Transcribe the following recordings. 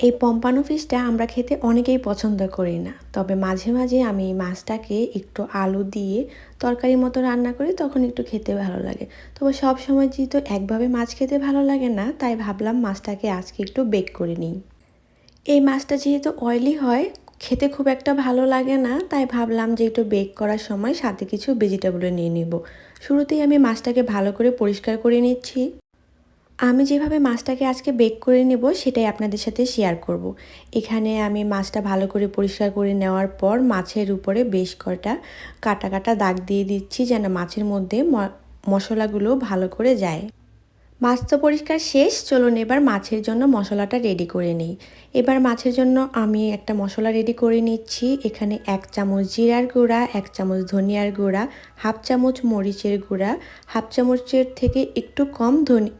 এই পম্পানো ফিশটা আমরা খেতে অনেকেই পছন্দ করি না। তবে মাঝে মাঝে আমি এই মাছটাকে একটু আলু দিয়ে তরকারি মতো রান্না করি, তখন একটু খেতে ভালো লাগে। তবে সব সময় যেহেতু একভাবে মাছ খেতে ভালো লাগে না, তাই ভাবলাম মাছটাকে আজকে একটু বেক করে নিই। এই মাছটা যেহেতু অয়েলি হয়, খেতে খুব একটা ভালো লাগে না, তাই ভাবলাম যে একটু বেক করার সময় সাথে কিছু ভেজিটেবলও নিয়ে নেব। শুরুতেই আমি মাছটাকে ভালো করে পরিষ্কার করে নিচ্ছি। আমি যেভাবে মাছটাকে আজকে বেক করে নেব, সেটাই আপনাদের সাথে শেয়ার করব। এখানে আমি মাছটা ভালো করে পরিষ্কার করে নেওয়ার পর মাছের উপরে বেশ কটা কাটা কাটা দাগ দিয়ে দিচ্ছি যেন মাছের মধ্যে মশলাগুলো ভালো করে যায় মাছ তো পরিষ্কার শেষ, চলুন এবার মাছের জন্য মশলাটা রেডি করে নিই। এবার মাছের জন্য আমি একটা মশলা রেডি করে নিচ্ছি। এখানে এক চামচ জিরার গুঁড়া, এক চামচ ধনিয়ার গুঁড়া, হাফ চামচ মরিচের গুঁড়া, হাফ চামচের থেকে একটু কম ধনি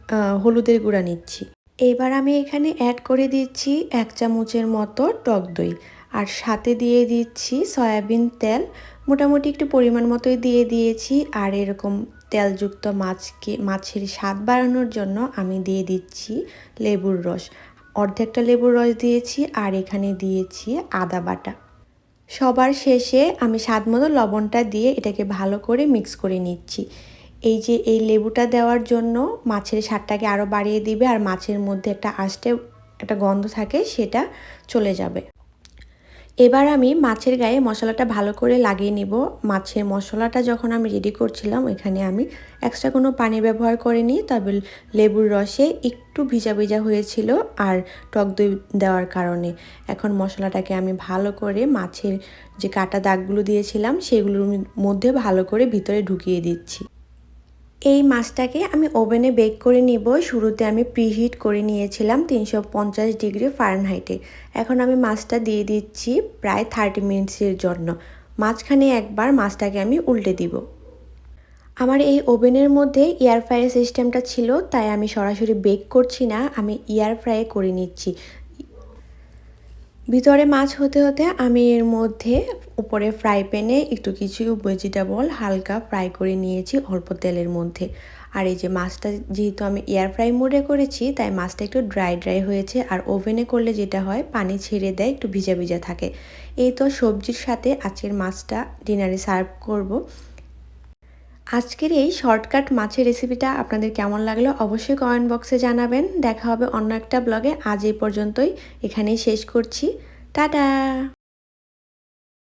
হলুদের গুঁড়া নিচ্ছি। এবার আমি এখানে অ্যাড করে দিচ্ছি এক চামচের মতো টক দই। আর সাথে দিয়ে দিচ্ছি সয়াবিন তেল। মোটামুটি একটু পরিমাণ মতোই দিয়ে দিয়েছি। আর এরকম তেলযুক্ত মাছকে, মাছের স্বাদ বাড়ানোর জন্য আমি দিয়ে দিচ্ছি লেবুর রস। অর্ধেকটা লেবুর রস দিয়েছি আর এখানে দিয়েছি আদা বাটা। সবার শেষে আমি স্বাদ মতো লবণটা দিয়ে এটাকে ভালো করে মিক্স করে নিচ্ছি। এই যে এই লেবুটা দেওয়ার জন্য মাছের স্বাদটাকে আরও বাড়িয়ে দিবে আর মাছের মধ্যে একটা আষ্টে একটা গন্ধ থাকে সেটা চলে যাবে। এবার আমি মাছের গায়ে মশলাটা ভালো করে লাগিয়ে নিব। মাছের মশলাটা যখন আমি রেডি করছিলাম, এখানে আমি এক্সট্রা কোনো পানি ব্যবহার করিনি। তবে লেবুর রসে একটু ভিজা ভিজা হয়েছিল আর টক দই দেওয়ার কারণে। এখন মশলাটাকে আমি ভালো করে মাছের যে কাটা দাগগুলো দিয়েছিলাম, সেগুলোর মধ্যে ভালো করে ভিতরে ঢুকিয়ে দিচ্ছি। এই মাছটাকে আমি ওভেনে বেক করে নিব। শুরুতে আমি প্রিহিট করে নিয়েছিলাম তিনশো পঞ্চাশ ডিগ্রি ফারেনহাইটে। এখন আমি মাছটা দিয়ে দিচ্ছি প্রায় থার্টি মিনিটসের জন্য। মাঝখানে একবার মাছটাকে আমি উল্টে দিব। আমার এই ওভেনের মধ্যে এয়ার ফ্রায়ার সিস্টেমটা ছিল, তাই আমি সরাসরি বেক করছি না, আমি এয়ার ফ্রাই করে নিচ্ছি। ভিতরে মাছ হতে হতে আমি এর মধ্যে উপরে ফ্রাই প্যানে একটু কিছু ভেজিটেবল হালকা ফ্রাই করে নিয়েছি অল্প তেলের মধ্যে। আর এই যে মাছটা যেহেতু আমি এয়ার ফ্রাই মোডে করেছি, তাই মাছটা একটু ড্রাই ড্রাই হয়েছে। আর ওভেনে করলে যেটা হয়, পানি ছেড়ে দেয়, একটু ভিজা ভিজা থাকে। এই তো সবজির সাথে আজকের মাছটা ডিনারে সার্ভ করব। আজকের এই শর্টকাট মাছের রেসিপিটা আপনাদের কেমন লাগল অবশ্যই কমেন্ট বক্সে জানাবেন। দেখা হবে অন্য একটা ব্লগে আজ এই পর্যন্তই। এখানেই শেষ করছি। টাটা!